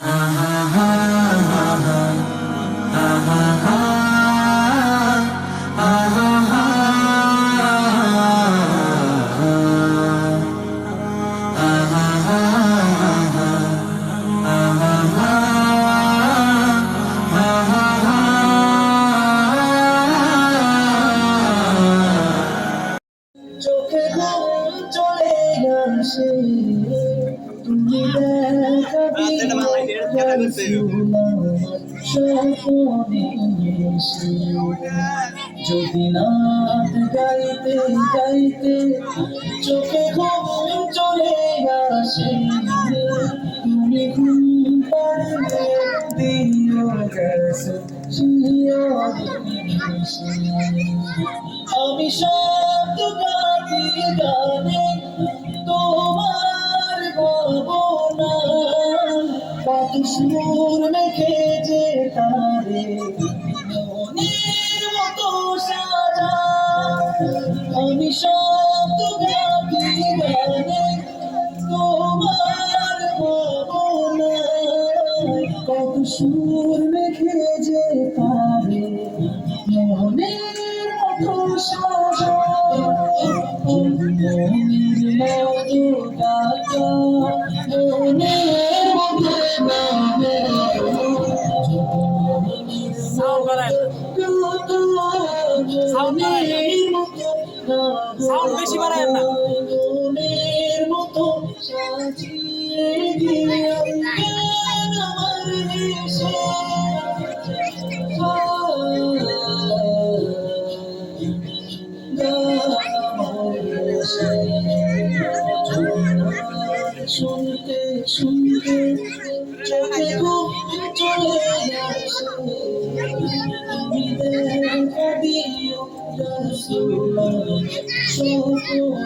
চোখে যদি নাচ গাইতে গাইতে চোখে ঘুম চলে আসে তুমি ঘুম পাড়লে দিও আমি শব্দ গাছি গানে সুর মেখে যে তারে মনের মতো সাজা। আমি শব্দ গাছি গানে তোমার ভাবনা। কত সুর মেখে যে তারে মনের মতো সাজা। না। মনের মতো সাজিয়ে দিয়ে আমার দেশে শুনতে শুনতে চলে আসে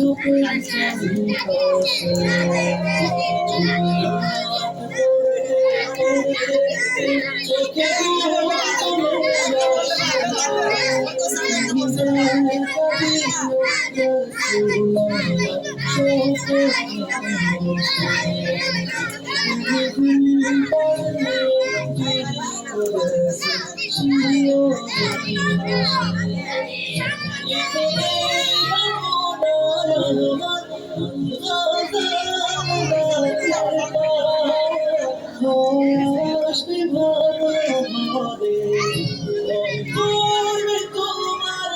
chúc anh gia đình thật Thank you. তুমি তোমার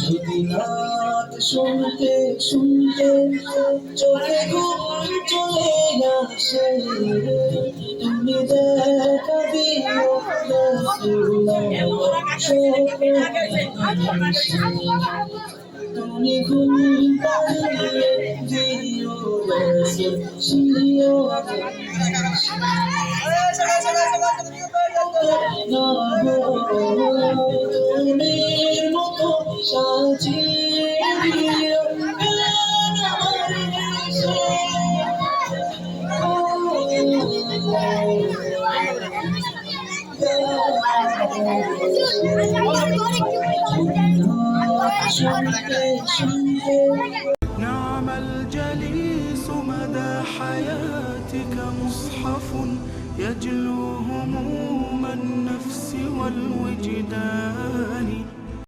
যদি নাচ শুনতে শুনতে চোখে ঘুম চলে আসে তুমি দেখা দিও তুমি ঘুম পাড়িয়ে দিও শিও মনের نعم الجليس مدى حياتك مصحف يجلو هموم النفس والوجدان.